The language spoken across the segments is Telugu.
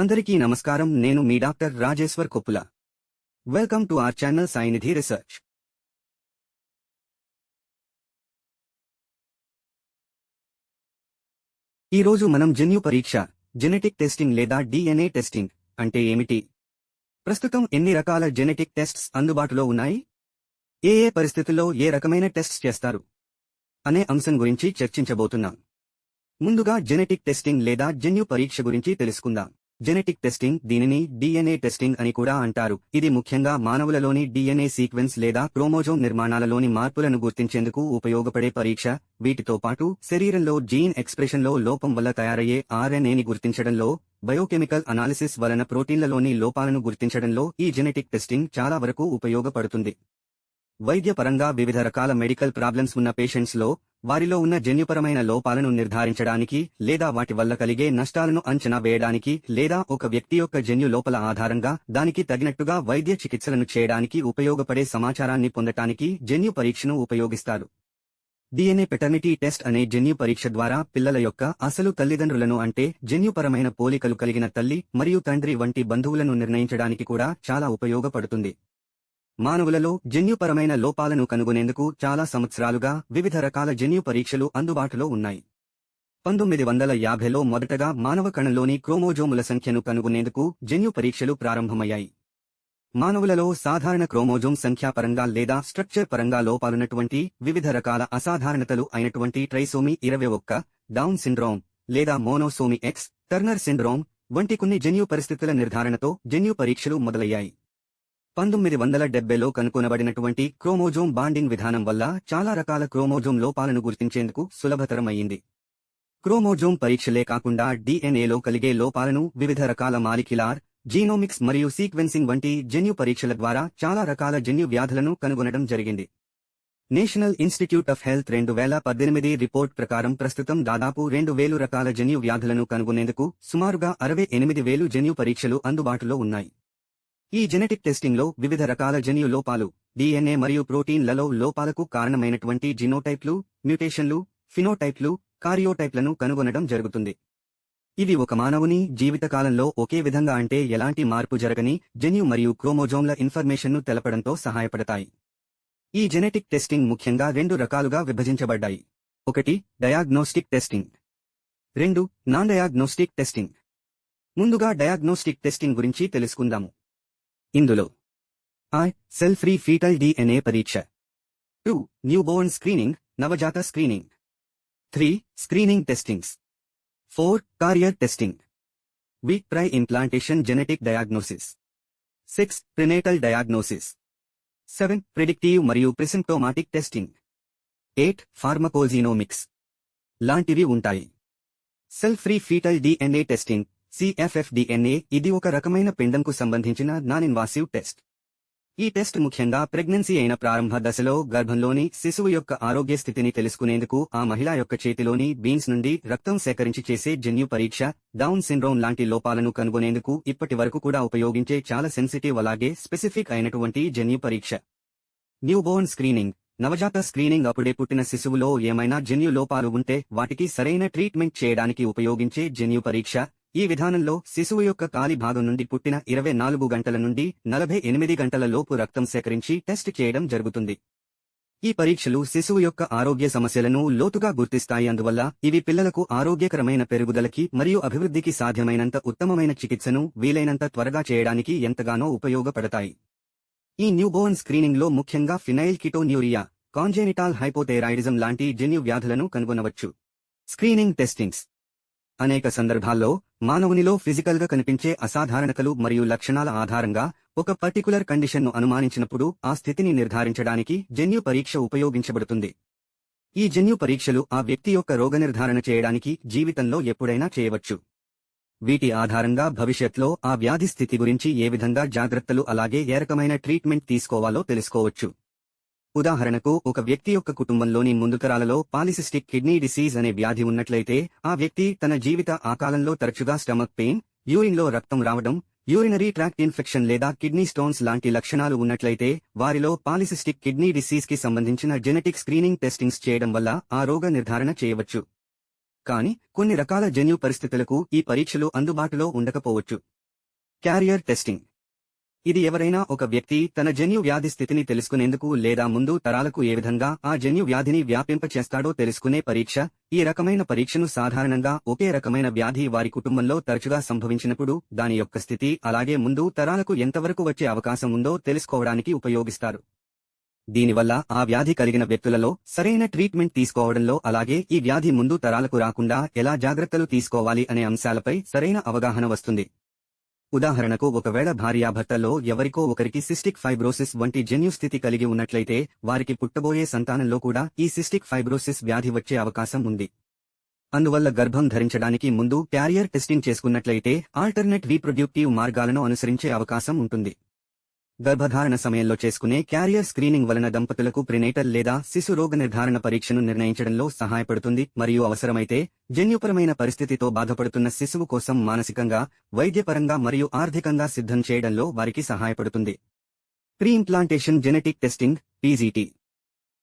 అందరికీ నమస్కారం. నేను మీ doctor Rajeshwar Koppula. Welcome to our channel Sainidhi research. ఈ రోజు మనం జన్యు పరీక్ష జెనెటిక్ టెస్టింగ్ లేదా డిఎన్ఏ టెస్టింగ్ అంటే ఏమిటి? ప్రస్తుతం ఎన్ని రకాల జెనెటిక్ టెస్ట్స్ అందుబాటులో ఉన్నాయి? ఏ ఏ పరిస్థితుల్లో ఏ రకమైన టెస్ట్స్ చేస్తారు? అనే అంశం గురించి చర్చించబోతున్నాం. ముందుగా జెనెటిక్ టెస్టింగ్ లేదా జన్యు పరీక్ష గురించి తెలుసుకుందాం. జెనెటిక్ టెస్టింగ్ దీనిని డిఎన్ఏ టెస్టింగ్ అని కూడా అంటారు. ఇది ముఖ్యంగా మానవులలోని డిఎన్ఏ సీక్వెన్స్ లేదా క్రోమోజోమ్ నిర్మాణాలలోని మార్పులను గుర్తించేందుకు ఉపయోగపడే పరీక్ష. వీటితో పాటు శరీరంలో జీన్ ఎక్స్ప్రెషన్లో లోపం వల్ల తయారయ్యే ఆర్ఎన్ఏని గుర్తించడంలో బయోకెమికల్ అనాలిసిస్ వలన ప్రోటీన్లలోని లోపాలను గుర్తించడంలో ఈ జెనెటిక్ టెస్టింగ్ చాలా వరకు ఉపయోగపడుతుంది. వైద్యపరంగా వివిధ రకాల మెడికల్ ప్రాబ్లమ్స్ ఉన్న పేషెంట్స్లో వారిలో ఉన్న జన్యుపరమైన లోపాలను నిర్ధారించడానికి లేదా వాటి వల్ల కలిగే నష్టాలను అంచనా వేయడానికి లేదా ఒక వ్యక్తి యొక్క జన్యు లోపల ఆధారంగా దానికి తగినట్టుగా వైద్య చికిత్సలను చేయడానికి ఉపయోగపడే సమాచారాన్ని పొందటానికి జన్యు పరీక్షను ఉపయోగిస్తారు. డిఎన్ఏ పెటర్నిటీ టెస్ట్ అనే జన్యు పరీక్ష ద్వారా పిల్లల యొక్క అసలు తల్లిదండ్రులను అంటే జన్యుపరమైన పోలికలు కలిగిన తల్లి మరియు తండ్రి వంటి బంధువులను నిర్ణయించడానికి కూడా చాలా ఉపయోగపడుతుంది. మానవులలో జన్యుపరమైన లోపాలను కనుగొనేందుకు చాలా సంవత్సరాలుగా వివిధ రకాల జన్యు పరీక్షలు అందుబాటులో ఉన్నాయి. పంతొమ్మిది వందల యాభైలో మొదటగా మానవ కణంలోని క్రోమోజోముల సంఖ్యను కనుగొనేందుకు జన్యు పరీక్షలు ప్రారంభమయ్యాయి. మానవులలో సాధారణ క్రోమోజోమ్ సంఖ్యాపరంగా లేదా స్ట్రక్చర్ పరంగా లోపాలున్నటువంటి వివిధ రకాల అసాధారణతలు అయినటువంటి ట్రైసోమి ఇరవై ఒక్క డౌన్ సిండ్రోమ్ లేదా మోనోసోమి ఎక్స్ టర్నర్ సిండ్రోమ్ వంటి కొన్ని జన్యు పరిస్థితుల నిర్ధారణతో జన్యు పరీక్షలు మొదలయ్యాయి. పంతొమ్మిది వందల డెబ్బైలో కనుగొనబడినటువంటి క్రోమోజోమ్ బాండింగ్ విధానం వల్ల చాలా రకాల క్రోమోజోమ్ లోపాలను గుర్తించేందుకు సులభతరమయ్యింది క్రోమోజోమ్ పరీక్షలే కాకుండా డిఎన్ఏలో కలిగే లోపాలను వివిధ రకాల మాలిక్యులార్ జీనోమిక్స్ మరియు సీక్వెన్సింగ్ వంటి జన్యు పరీక్షల ద్వారా చాలా రకాల జన్యు వ్యాధులను కనుగొనడం జరిగింది. నేషనల్ ఇన్స్టిట్యూట్ ఆఫ్ హెల్త్ రెండు వేల పద్దెనిమిది రిపోర్ట్ ప్రకారం ప్రస్తుతం దాదాపు రెండు వేలు రకాల జన్యు వ్యాధులను కనుగొనేందుకు సుమారుగా అరవై ఎనిమిది వేలు జన్యు పరీక్షలు అందుబాటులో ఉన్నాయి. ఈ జెనెటిక్ టెస్టింగ్లో వివిధ రకాల జన్యు లోపాలు డిఎన్ఏ మరియు ప్రోటీన్లలో లోపాలకు కారణమైనటువంటి జినోటైప్లు మ్యూటేషన్లు ఫినోటైప్లు కార్యోటైప్లను కనుగొనడం జరుగుతుంది. ఇవి ఒక మానవుని జీవితకాలంలో ఒకే విధంగా అంటే ఎలాంటి మార్పు జరగని జన్యు మరియు క్రోమోజోమ్ల ఇన్ఫర్మేషన్ను తెలపడంతో సహాయపడతాయి. ఈ జెనెటిక్ టెస్టింగ్ ముఖ్యంగా రెండు రకాలుగా విభజించబడ్డాయి. ఒకటి డయాగ్నోస్టిక్ టెస్టింగ్. రెండు నాన్ డయాగ్నోస్టిక్ టెస్టింగ్. ముందుగా డయాగ్నోస్టిక్ టెస్టింగ్ గురించి తెలుసుకుందాము. ఇందులో. I cell free fetal DNA పరీక్ష. టూ న్యూబోర్న్ స్క్రీనింగ్ నవజాత screening three screening testings four carrier testing week pre implantation genetic diagnosis six prenatal diagnosis seven predictive మరియు ప్రిసింప్టోమాటిక్ టెస్టింగ్ ఎయిట్ ఫార్మకోజీనోమిక్స్ లాంటివి ఉంటాయి. Cell free fetal DNA testing CFFDNA ఇది ఒక రకమైన పిండంకు సంబంధించిన నాన్ ఇన్వాసివ్ టెస్ట్. ఈ టెస్ట్ ముఖ్యంగా ప్రెగ్నెన్సీ అయిన ప్రారంభ దశలో గర్భంలోని శిశువు యొక్క ఆరోగ్య స్థితిని తెలుసుకునేందుకు ఆ మహిళ యొక్క చేతిలోని బీన్స్ నుండి రక్తం సేకరించి చేసే జన్యు పరీక్ష డౌన్ సిండ్రోమ్ లాంటి లోపాలను కనుగొనేందుకు ఇప్పటి వరకు కూడా ఉపయోగించే చాలా సెన్సిటివ్ అలాగే స్పెసిఫిక్ అయినటువంటి జన్యు పరీక్ష. Newborn screening. నవజాత స్క్రీనింగ్ అప్పుడే పుట్టిన శిశువులో ఏమైనా జన్యు లోపాలు ఉంటే వాటికి సరైన ట్రీట్మెంట్ చేయడానికి ఉపయోగించే జన్యు పరీక్ష ఈ విధానంలో శిశువు యొక్క కాలి భాగం నుండి పుట్టిన ఇరవై నాలుగు గంటల నుండి నలభై ఎనిమిది గంటల లోపు రక్తం సేకరించి టెస్ట్ చేయడం జరుగుతుంది. ఈ పరీక్షలు శిశువు యొక్క ఆరోగ్య సమస్యలను లోతుగా గుర్తిస్తాయి. అందువల్ల ఇవి పిల్లలకు ఆరోగ్యకరమైన పెరుగుదలకి మరియు అభివృద్ధికి సాధ్యమైనంత ఉత్తమమైన చికిత్సను వీలైనంత త్వరగా చేయడానికి ఎంతగానో ఉపయోగపడతాయి. ఈ న్యూబోర్న్ స్క్రీనింగ్లో ముఖ్యంగా ఫినైల్ కిటోన్యూరియా కాంజెనిటాల్ హైపోథైరాయిడిజం లాంటి జన్యు వ్యాధులను కనుగొనవచ్చు. స్క్రీనింగ్ టెస్టింగ్స్ అనేక సందర్భాల్లో మానవునిలో ఫిజికల్గా కనిపించే అసాధారణతలు మరియు లక్షణాల ఆధారంగా ఒక పర్టికులర్ కండిషన్ను అనుమానించినప్పుడు ఆ స్థితిని నిర్ధారించడానికి జన్యు పరీక్ష ఉపయోగించబడుతుంది. ఈ జన్యు పరీక్షలు ఆ వ్యక్తి యొక్క రోగనిర్ధారణ చేయడానికి జీవితంలో ఎప్పుడైనా చేయవచ్చు. వీటి ఆధారంగా భవిష్యత్లో ఆ వ్యాధి స్థితి గురించి ఏ విధంగా జాగ్రత్తలు అలాగే ఏ రకమైన ట్రీట్మెంట్ తీసుకోవాలో తెలుసుకోవచ్చు. ఉదాహరణకు ఒక వ్యక్తి యొక్క కుటుంబంలోని ముందుకరాలలో పాలిసిస్టిక్ కిడ్నీ డిసీజ్ అనే వ్యాధి ఉన్నట్లయితే ఆ వ్యక్తి తన జీవిత ఆకాలంలో తరచుగా స్టమక్ పెయిన్ యూరిన్లో రక్తం రావడం యూరినరీ ట్రాక్ట్ ఇన్ఫెక్షన్ లేదా కిడ్నీ స్టోన్స్ లాంటి లక్షణాలు ఉన్నట్లయితే వారిలో పాలిసిస్టిక్ కిడ్నీ డిసీజ్కి సంబంధించిన జెనెటిక్ స్క్రీనింగ్ టెస్టింగ్స్ చేయడం వల్ల ఆ రోగ నిర్ధారణ చేయవచ్చు. కానీ కొన్ని రకాల జన్యు పరిస్థితులకు ఈ పరీక్షలు అందుబాటులో ఉండకపోవచ్చు. Carrier testing. ఇది ఎవరైనా ఒక వ్యక్తి తన జన్యు వ్యాధి స్థితిని తెలుసుకునేందుకు లేదా ముందు తరాలకు ఏ విధంగా ఆ జన్యు వ్యాధిని వ్యాపింపచేస్తాడో తెలుసుకునే పరీక్ష ఈ రకమైన పరీక్షను సాధారణంగా ఒకే రకమైన వ్యాధి వారి కుటుంబంలో తరచుగా సంభవించినప్పుడు దాని యొక్క స్థితి అలాగే ముందు తరాలకు ఎంతవరకు వచ్చే అవకాశం ఉందో తెలుసుకోవడానికి ఉపయోగిస్తారు. దీనివల్ల ఆ వ్యాధి కలిగిన వ్యక్తులలో సరైన ట్రీట్మెంట్ తీసుకోవడంలో అలాగే ఈ వ్యాధి ముందు తరాలకు రాకుండా ఎలా జాగ్రత్తలు తీసుకోవాలి అనే అంశాలపై సరైన అవగాహన వస్తుంది. ఉదాహరణకు ఒకవేళ భార్యాభర్తల్లో ఎవరికో ఒకరికి సిస్టిక్ ఫైబ్రోసిస్ వంటి జన్యు స్థితి కలిగి ఉన్నట్లయితే వారికి పుట్టబోయే సంతానంలో కూడా ఈ సిస్టిక్ ఫైబ్రోసిస్ వ్యాధి వచ్చే అవకాశం ఉంది. అందువల్ల గర్భం ధరించడానికి ముందు క్యారియర్ టెస్టింగ్ చేసుకున్నట్లయితే ఆల్టర్నేట్ రీప్రొడ్యూక్టివ్ మార్గాలను అనుసరించే అవకాశం ఉంటుంది. గర్భధారణ సమయంలో చేసుకునే క్యారియర్ స్క్రీనింగ్ వలన దంపతులకు ప్రినేటల్ లేదా శిశు రోగ నిర్ధారణ పరీక్షను నిర్ణయించడంలో సహాయపడుతుంది మరియు అవసరమైతే జన్యుపరమైన పరిస్థితితో బాధపడుతున్న శిశువు కోసం మానసికంగా వైద్యపరంగా మరియు ఆర్థికంగా సిద్ధం చేయడంలో వారికి సహాయపడుతుంది. Pre implantation genetic testing PGT.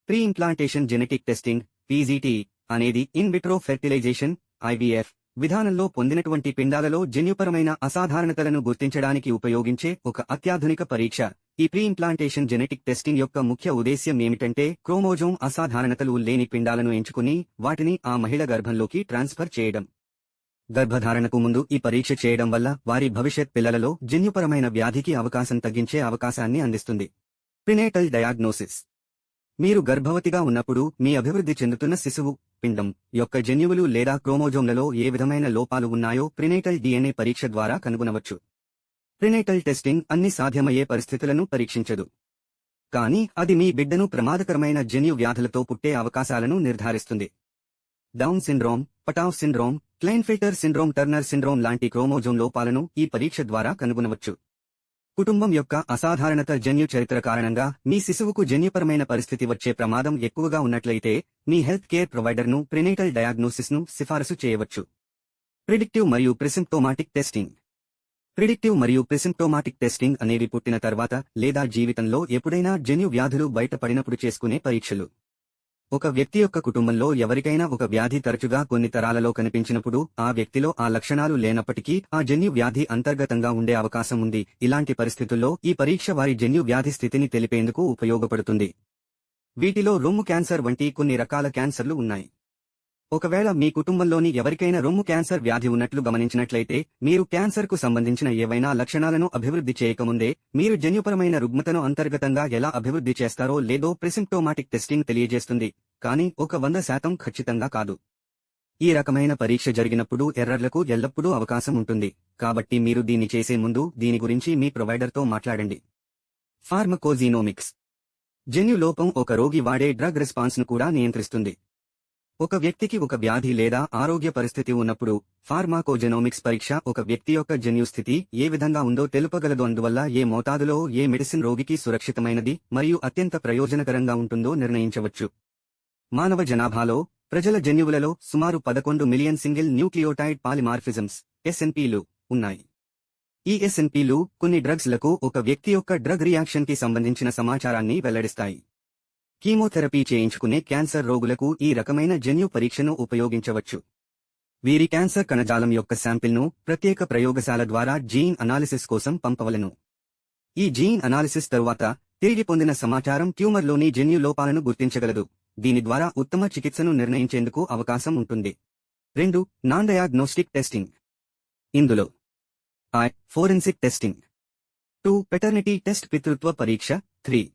Pre implantation genetic testing PGT అనేది ఇన్ విట్రో ఫెర్టిలైజేషన్ ఐవీఎఫ్ విధానంలో పొందినటువంటి పిండాలలో జన్యుపరమైన అసాధారణతలను గుర్తించడానికి ఉపయోగించే ఒక అత్యాధునిక పరీక్ష. ఈ ప్రీ ఇంప్లాంటేషన్ జెనెటిక్ టెస్టింగ్ యొక్క ముఖ్య ఉద్దేశ్యం ఏమిటంటే క్రోమోజోమ్ అసాధారణతలు లేని పిండాలను ఎంచుకుని వాటిని ఆ మహిళ గర్భంలోకి ట్రాన్స్ఫర్ చేయడం. గర్భధారణకు ముందు ఈ పరీక్ష చేయడం వల్ల వారి భవిష్యత్ పిల్లలలో జన్యుపరమైన వ్యాధికి అవకాశం తగ్గించే అవకాశాన్ని అందిస్తుంది. Prenatal diagnosis. మీరు గర్భవతిగా ఉన్నప్పుడు మీ అభివృద్ధి చెందుతున్న శిశువు పిండం యొక్క జన్యువులు లేదా క్రోమోజోమ్లలో ఏ విధమైన లోపాలు ఉన్నాయో ప్రినేటల్ డిఎన్ఏ పరీక్ష ద్వారా కనుగొనవచ్చు. ప్రినేటల్ టెస్టింగ్ అన్ని సాధ్యమయ్యే పరిస్థితులను పరీక్షించదు. కానీ అది మీ బిడ్డను ప్రమాదకరమైన జన్యు వ్యాధులతో పుట్టే అవకాశాలను నిర్ధారిస్తుంది. Down syndrome Patau syndrome Klinefelter syndrome Turner syndrome లాంటి క్రోమోజోమ్ లోపాలను ఈ పరీక్ష ద్వారా కనుగొనవచ్చు. కుటుంబం యొక్క అసాధారణత జన్యు చరిత్ర కారణంగా మీ శిశువుకు జన్యుపరమైన పరిస్థితి వచ్చే ప్రమాదం ఎక్కువగా ఉన్నట్లయితే మీ హెల్త్ కేర్ ప్రొవైడర్ను ప్రినేటల్ డయాగ్నోసిస్ను సిఫారసు చేయవచ్చు. ప్రిడిక్టివ్ మరియు ప్రిసింప్టోమాటిక్ టెస్టింగ్. ప్రిడిక్టివ్ మరియు ప్రిసింప్టోమాటిక్ టెస్టింగ్ అనేవి పుట్టిన తర్వాత లేదా జీవితంలో ఎప్పుడైనా జన్యు వ్యాధులు బయటపడినప్పుడు చేసుకునే పరీక్షలు. ఒక వ్యక్తి యొక్క కుటుంబంలో ఎవరికైనా ఒక వ్యాధి తరచుగా కొన్ని తరాలలో కనిపించినప్పుడు ఆ వ్యక్తిలో ఆ లక్షణాలు లేనప్పటికీ ఆ జన్యు వ్యాధి అంతర్గతంగా ఉండే అవకాశం ఉంది. ఇలాంటి పరిస్థితుల్లో ఈ పరీక్ష వారి జన్యు వ్యాధి స్థితిని తెలిపేందుకు ఉపయోగపడుతుంది. వీటిలో రొమ్ము క్యాన్సర్ వంటి కొన్ని రకాల క్యాన్సర్లు ఉన్నాయి. ఒకవేళ మీ కుటుంబంలోని ఎవరికైనా రొమ్ము క్యాన్సర్ వ్యాధి ఉన్నట్లు గమనించినట్లయితే మీరు క్యాన్సర్కు సంబంధించిన ఏవైనా లక్షణాలను అభివృద్ధి చేయకముందే మీరు జన్యుపరమైన రుగ్మతను అంతర్గతంగా ఎలా అభివృద్ధి చేస్తారో లేదో ప్రిసింప్టోమాటిక్ టెస్టింగ్ తెలియజేస్తుంది. కానీ ఒక వంద శాతం ఖచ్చితంగా కాదు. ఈ రకమైన పరీక్ష జరిగినప్పుడు ఎర్రర్లకు ఎల్లప్పుడూ అవకాశం ఉంటుంది. కాబట్టి మీరు దీన్ని చేసే ముందు దీని గురించి మీ ప్రొవైడర్తో మాట్లాడండి. ఫార్మకోజీనోమిక్స్. జన్యు లోపం ఒక రోగి వాడే డ్రగ్ రెస్పాన్స్ను కూడా నియంత్రిస్తుంది. ఒక వ్యక్తికి ఒక వ్యాధి లేదా ఆరోగ్య పరిస్థితి ఉన్నప్పుడు ఫార్మాకోజెనోమిక్స్ పరీక్ష ఒక వ్యక్తి యొక్క జన్యుస్థితి ఏ విధంగా ఉందో తెలుపగలదు అందువల్ల ఏ మోతాదులో ఏ మెడిసిన్ రోగికి సురక్షితమైనది మరియు అత్యంత ప్రయోజనకరంగా ఉంటుందో నిర్ణయించవచ్చు. మానవ జనాభాలో ప్రజల జన్యువులలో సుమారు పదకొండు మిలియన్ సింగిల్ న్యూక్లియోటైడ్ పాలిమార్ఫిజమ్స్ ఎస్ఎన్పీలు ఉన్నాయి. ఈ ఎస్ఎన్పీలు కొన్ని డ్రగ్స్లకు ఒక వ్యక్తి యొక్క డ్రగ్ రియాక్షన్కి సంబంధించిన సమాచారాన్ని వెల్లడిస్తాయి. కీమోథెరపీ చేయించుకునే క్యాన్సర్ రోగులకు ఈ రకమైన జన్యు పరీక్షను ఉపయోగించవచ్చు. వీరి క్యాన్సర్ కణజాలం యొక్క శాంపిల్ను ప్రత్యేక ప్రయోగశాల ద్వారా జీన్ అనాలిసిస్ కోసం పంపవలను. ఈ జీన్ అనాలిసిస్ తరువాత తిరిగి పొందిన సమాచారం ట్యూమర్లోని జన్యు లోపాలను గుర్తించగలదు. దీని ద్వారా ఉత్తమ చికిత్సను నిర్ణయించేందుకు అవకాశం ఉంటుంది. రెండు నాన్ డయాగ్నోస్టిక్ టెస్టింగ్. ఇందులో I forensic testing. Two paternity test పితృత్వ పరీక్ష. త్రీ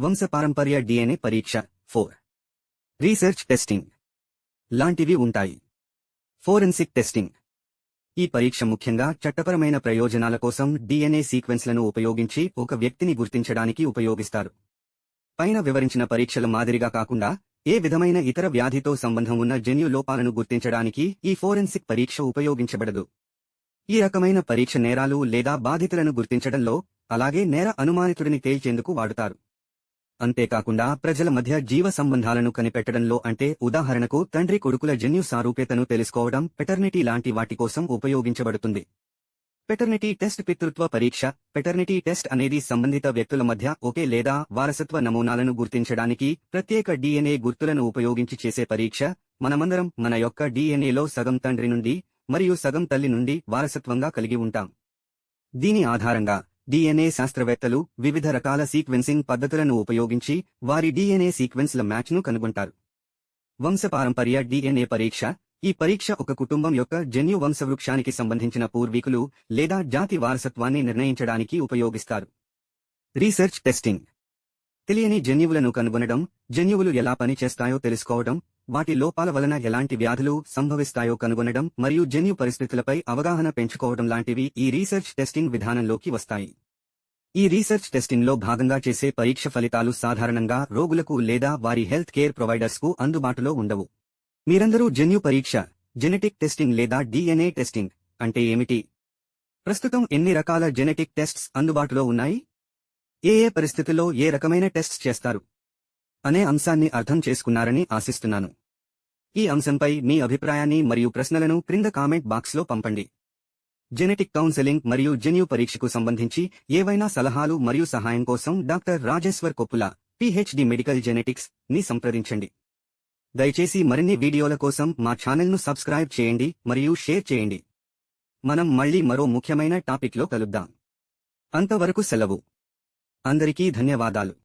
వంశపారంపర్య డిఎన్ఏ పరీక్ష. ఫోర్. Research testing. లాంటివి ఉంటాయి. Forensic testing. ఈ పరీక్ష ముఖ్యంగా చట్టపరమైన ప్రయోజనాల కోసం డిఎన్ఏ సీక్వెన్స్లను ఉపయోగించి ఒక వ్యక్తిని గుర్తించడానికి ఉపయోగిస్తారు. పైన వివరించిన పరీక్షల మాదిరిగా కాకుండా ఏ విధమైన ఇతర వ్యాధితో సంబంధం ఉన్న జన్యు లోపాలను గుర్తించడానికి ఈ ఫోరెన్సిక్ పరీక్ష ఉపయోగించబడదు. ఈ రకమైన పరీక్ష నేరాలు లేదా బాధితులను గుర్తించడంలో అలాగే నేర అనుమానితుడిని తేల్చేందుకు వాడుతారు. అంతేకాకుండా ప్రజల మధ్య జీవ సంబంధాలను కనిపెట్టడంలో అంటే ఉదాహరణకు తండ్రి కొడుకుల జన్యు సారూప్యతను తెలుసుకోవడం పెటర్నిటీ లాంటి వాటి కోసం ఉపయోగించబడుతుంది. పెటర్నిటీ టెస్ట్ పితృత్వ పరీక్ష పెటర్నిటీ టెస్ట్ అనేది సంబంధిత వ్యక్తుల మధ్య ఒకే లేదా వారసత్వ నమూనాలను గుర్తించడానికి ప్రత్యేక డిఎన్ఏ గుర్తులను ఉపయోగించి చేసే పరీక్ష మనమందరం మన యొక్క డిఎన్ఏలో సగం తండ్రి నుండి మరియు సగం తల్లి నుండి వారసత్వంగా కలిగి ఉంటాం. దీని ఆధారంగా డిఎన్ఏ శాస్త్రవేత్తలు వివిధ రకాల సీక్వెన్సింగ్ పద్ధతులను ఉపయోగించి వారి డిఎన్ఏ సీక్వెన్స్ల మ్యాచ్ను కనుగొంటారు. వంశపారంపర్య డిఎన్ఏ పరీక్ష. ఈ పరీక్ష ఒక కుటుంబం యొక్క జన్యు వంశవృక్షానికి సంబంధించిన పూర్వీకులు లేదా జాతి వారసత్వాన్ని నిర్ణయించడానికి ఉపయోగిస్తారు. Research testing. తెలియని జన్యువులను కనుగొనడం జన్యువులు ఎలా పనిచేస్తాయో తెలుసుకోవడం వాటి లోపాల వలన ఎలాంటి వ్యాధులు సంభవిస్తాయో కనుగొనడం మరియు జన్యు పరిస్థితులపై అవగాహన పెంచుకోవడం లాంటివి ఈ రీసెర్చ్ టెస్టింగ్ విధానంలోకి వస్తాయి. ఈ రీసెర్చ్ టెస్టింగ్లో భాగంగా చేసే పరీక్ష ఫలితాలు సాధారణంగా రోగులకు లేదా వారి హెల్త్ కేర్ ప్రొవైడర్స్కు అందుబాటులో ఉండవు. మీరందరూ జన్యు పరీక్ష జెనెటిక్ టెస్టింగ్ లేదా డిఎన్ఏ టెస్టింగ్ అంటే ఏమిటి? ప్రస్తుతం ఎన్ని రకాల జెనెటిక్ టెస్ట్స్ అందుబాటులో ఉన్నాయి? ఏ ఏ పరిస్థితుల్లో ఏ రకమైన టెస్ట్స్ చేస్తారు? అనే అంశాన్ని అర్థం చేసుకున్నారని ఆశిస్తున్నాను. ఈ అంశంపై మీ అభిప్రాయాన్ని మరియు ప్రశ్నలను క్రింద కామెంట్ బాక్స్లో పంపండి. జెనెటిక్ కౌన్సెలింగ్ మరియు జన్యు పరీక్షకు సంబంధించి ఏవైనా సలహాలు మరియు సహాయం కోసం doctor Rajeshwar Koppula PhD medical జెనెటిక్స్ని సంప్రదించండి. దయచేసి మరిన్ని వీడియోల కోసం మా ఛానల్ను సబ్స్క్రైబ్ చేయండి మరియు షేర్ చేయండి. మనం మళ్ళీ మరో ముఖ్యమైన టాపిక్లో కలుద్దాం. అంతవరకు సెలవు. అందరికీ ధన్యవాదాలు.